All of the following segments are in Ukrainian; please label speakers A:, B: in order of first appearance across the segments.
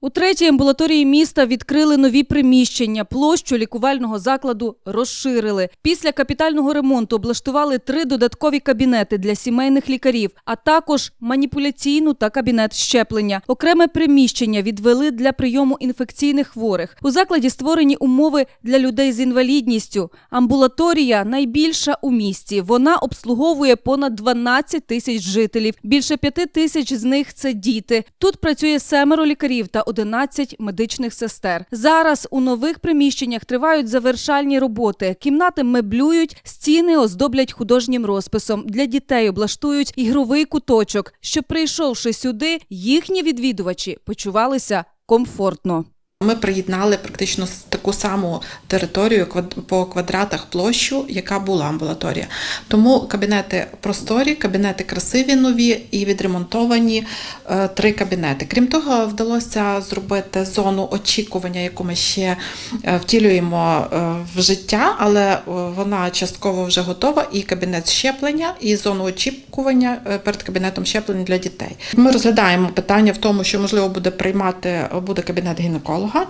A: У третій амбулаторії міста відкрили нові приміщення. Площу лікувального закладу розширили. Після капітального ремонту облаштували три додаткові кабінети для сімейних лікарів, а також маніпуляційну та кабінет щеплення. Окреме приміщення відвели для прийому інфекційних хворих. У закладі створені умови для людей з інвалідністю. Амбулаторія найбільша у місті. Вона обслуговує понад 12 тисяч жителів. Більше п'яти тисяч з них це діти. Тут працює семеро лікарів та 11 медичних сестер. Зараз у нових приміщеннях тривають завершальні роботи. Кімнати меблюють, стіни оздоблять художнім розписом. Для дітей облаштують ігровий куточок, щоб прийшовши сюди, їхні відвідувачі почувалися комфортно.
B: Ми приєднали практично таку саму територію по квадратах площу, яка була амбулаторія. Тому кабінети просторі, кабінети красиві, нові і відремонтовані е, три кабінети. Крім того, вдалося зробити зону очікування, яку ми ще е, втілюємо е, в життя, але вона частково вже готова. І кабінет щеплення, і зону очікування перед кабінетом щеплення для дітей. Ми розглядаємо питання в тому, що можливо буде приймати буде кабінет гінеколога. Aloha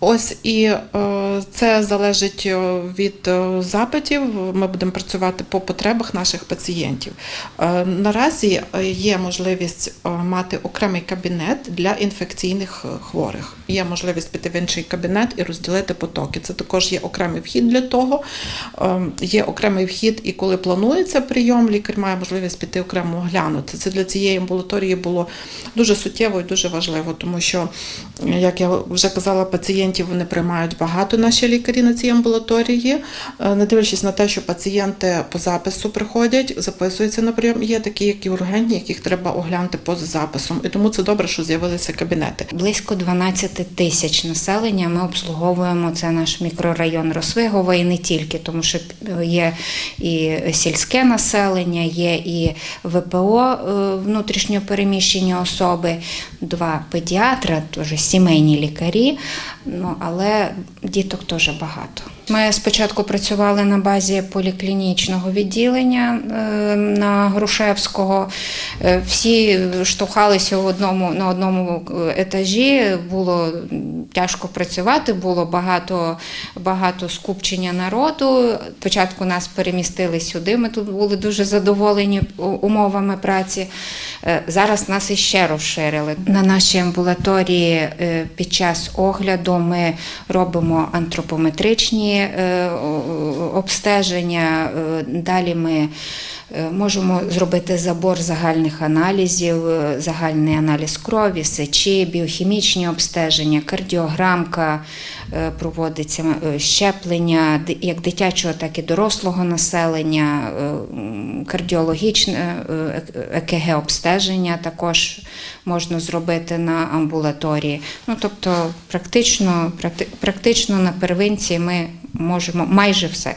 B: Ось і е, це залежить е, від е, запитів. Ми будемо працювати по потребах наших пацієнтів. Наразі є можливість мати окремий кабінет для інфекційних хворих. Є можливість піти в інший кабінет і розділити потоки. Це також є окремий вхід для того. Є окремий вхід, і коли планується прийом, лікар має можливість піти окремо оглянути. Це для цієї амбулаторії було дуже суттєво і дуже важливо, тому що, як я вже казала, пацієнтів вони приймають багато наші лікарі на цій амбулаторії, Е, не дивлячись на те, що пацієнти по запису приходять, записуються на прийом. Є такі, які ургентні, яких треба оглянути поза записом. І тому це добре, що з'явилися кабінети.
C: Близько 12 тисяч населення ми обслуговуємо. Це наш мікрорайон Росвигово і не тільки, тому що є і сільське населення, є і ВПО е, внутрішньо особи, два педіатра, теж сімейні лікарі. Ну але діток теж багато. Ми спочатку працювали на базі поліклінічного відділення е, на Грушевського. Е, Всі штовхалися в одному, на одному е, етажі. Було тяжко працювати, було багато, багато скупчення народу. Спочатку нас перемістили сюди. Ми тут були дуже задоволені умовами праці. Е, Зараз нас іще розширили. На нашій амбулаторії е, під час огляду ми робимо антропометричні е, обстеження. Далі ми можемо зробити забор загальних аналізів, е, загальний аналіз крові, сечі, біохімічні обстеження, кардіограмка, е, проводиться е, щеплення як дитячого, так і дорослого населення, е, кардіологічне е, ЕКГ обстеження також можна зробити на амбулаторії. Ну тобто, практично, практи- практично на первинці ми можемо майже все.